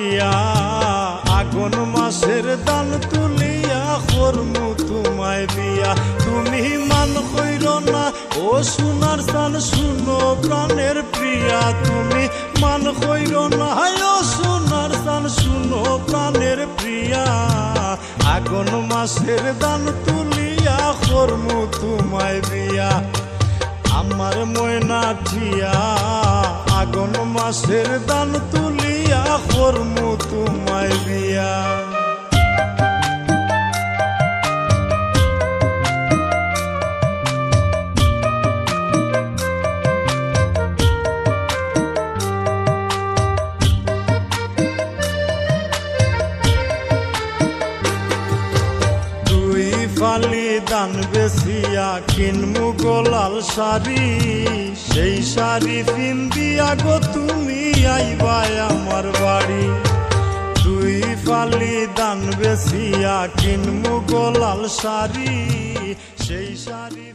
প্রিয়া আগুন মাসের দান তুলিয়া করমু তোমায় বিয়া তুমি মান কইর না, ও সোনার দান শুনো প্রাণের প্রিয়া। তুমি মান কইর না, ও সোনার দান শুনো প্রাণের প্রিয়া। আগুন মাসের দান তুলিয়া করমু তোমায় বিয়া আমার ময়না ঠিয়া আগুন মাসের দান তুলিয়া করমু তোমায় বিয়া ফালি দান বেসিয়া কিনমু গোলাল শাড়ি। সেই শাড়ি পিন্দিয়া গো তুমি আইবাই আমার বাড়ি। পালি ফালি দান বেসিয়া কিনমু গোলাল শাড়ি। সেই শাড়ি